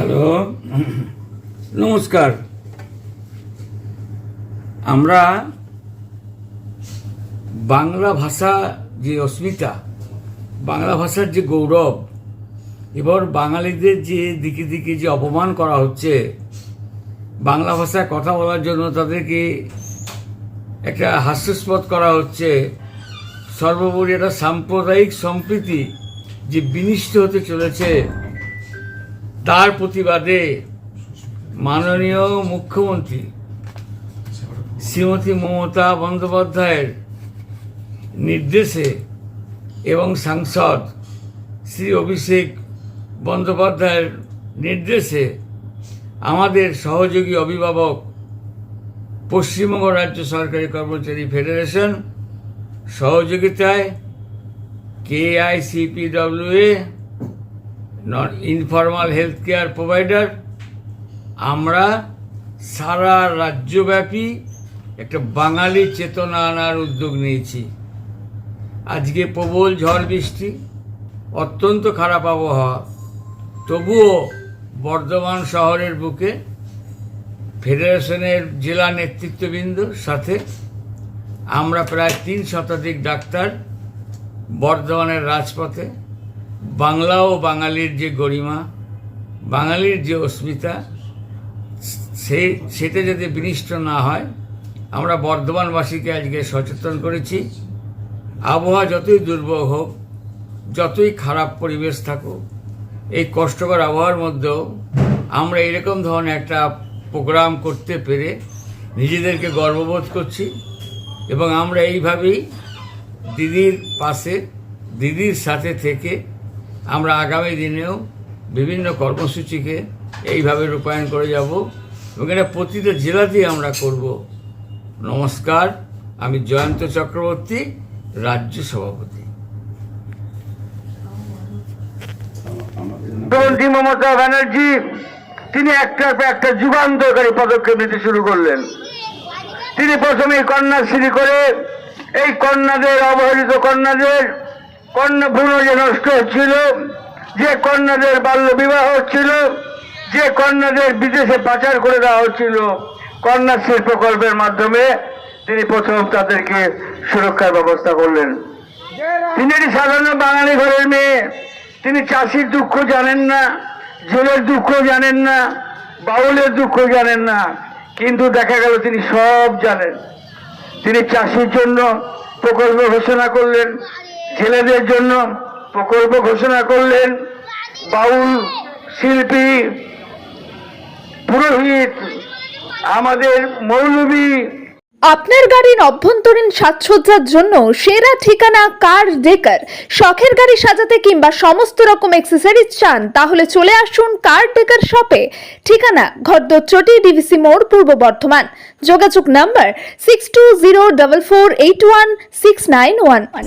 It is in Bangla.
হ্যালো? নমস্কার। আমরা বাংলা ভাষা যে অস্মিতা, বাংলা ভাষার যে গৌরব, এবার বাঙালিদের যে দিকে দিকে যে অপমান করা হচ্ছে, বাংলা ভাষায় কথা বলার জন্য তাদেরকে একটা হাস্যস্পদ করা হচ্ছে। সর্বোপরি একটা সাম্প্রদায়িক সম্প্রীতি যে বিনিষ্ট হতে চলেছে। তার প্রতিবাদে মাননীয় মুখ্যমন্ত্রী শ্রীমতী মমতা বন্দ্যোপাধ্যায়ের নির্দেশে এবং সাংসদ শ্রী অভিষেক বন্দ্যোপাধ্যায়ের নির্দেশে আমাদের সহযোগী অভিভাবক পশ্চিমবঙ্গ রাজ্য সরকারি কর্মচারী ফেডারেশন সহযোগিতায় K KICPWA non informal health care provider আমরা সারা রাজ্যব্যাপী একটা বাঙালি চেতনা আনার উদ্যোগ নিয়েছি। আজকে প্রবল ঝড় বৃষ্টি, অত্যন্ত খারাপ আবহাওয়া। তবুও বর্ধমান শহরের বুকে ফেডারেশনের জেলা নেতৃত্ববৃন্দর সাথে আমরা প্রায় তিন শতাধিক ডাক্তার বর্ধমানের রাজপথে বাংলা ও বাঙালির যে গরিমা, বাঙালির যে অস্মিতা, সে, সেটা যাতে বিনিষ্ট না হয়, আমরা বর্ধমানবাসীকে আজকে সচেতন করেছি। আবহাওয়া যতই দুর্বল হোক, যতই খারাপ পরিবেশ থাকুক, এই কষ্টকর আবহাওয়ার মধ্যেও আমরা এরকম ধরনের একটা প্রোগ্রাম করতে পেরে নিজেদেরকে গর্ববোধ করছি এবং আমরা এইভাবেই দিদির পাশে, দিদির সাথে থেকে আমরা আগামী দিনেও বিভিন্ন কর্মসূচিকে এইভাবে রূপায়ণ করে যাব এবং এটা প্রতিটা জেলাতেই আমরা করব। নমস্কার, আমি জয়ন্ত চক্রবর্তী, রাজ্য সভাপতি। মুখ্যমন্ত্রী মমতা ব্যানার্জি, তিনি একটার পর একটা যুগান্তকারী পদক্ষেপ নিতে শুরু করলেন। তিনি প্রথমে কন্যাশ্রী করে এই কন্যাদের, অবহেলিত কন্যাদের কন্যা ভ্রূণ যে নষ্ট হচ্ছিল, যে কন্যাদের বাল্য বিবাহ হচ্ছিল, যে কন্যাদের বিদেশে পাচার করে দেওয়া হচ্ছিল কন্যাশ্রী প্রকল্পের মাধ্যমে তিনি প্রথম তাদেরকে সুরক্ষার ব্যবস্থা করলেন। তিনি একটি সাধারণ বাঙালি ঘরের মেয়ে। তিনি চাষির দুঃখ জানেন না, জেলের দুঃখ জানেন না, বাউলের দুঃখ জানেন না, কিন্তু দেখা গেল তিনি সব জানেন। তিনি চাষির জন্য প্রকল্প ঘোষণা করলেন। ছেলেদের জন্য প্রকল্প ঘোষণা করলেন বাউল শিল্পী পুরোহিত আমাদের মৌলবী আপনার গাড়ির অভ্যন্তরীণ সাজসজ্জার জন্য সেরা ঠিকানা কার ডেকার? শখের গাড়ি সাজাতে কিংবা সমস্ত রকম অ্যাক্সেসরিজ চান, তাহলে চলে আসুন কার ডেকার শপে। ঠিকানা ঘরদচটি ডিভিসি মোড়, পূর্ব বর্ধমান। যোগাযোগ number six two zero double four eight one six nine one one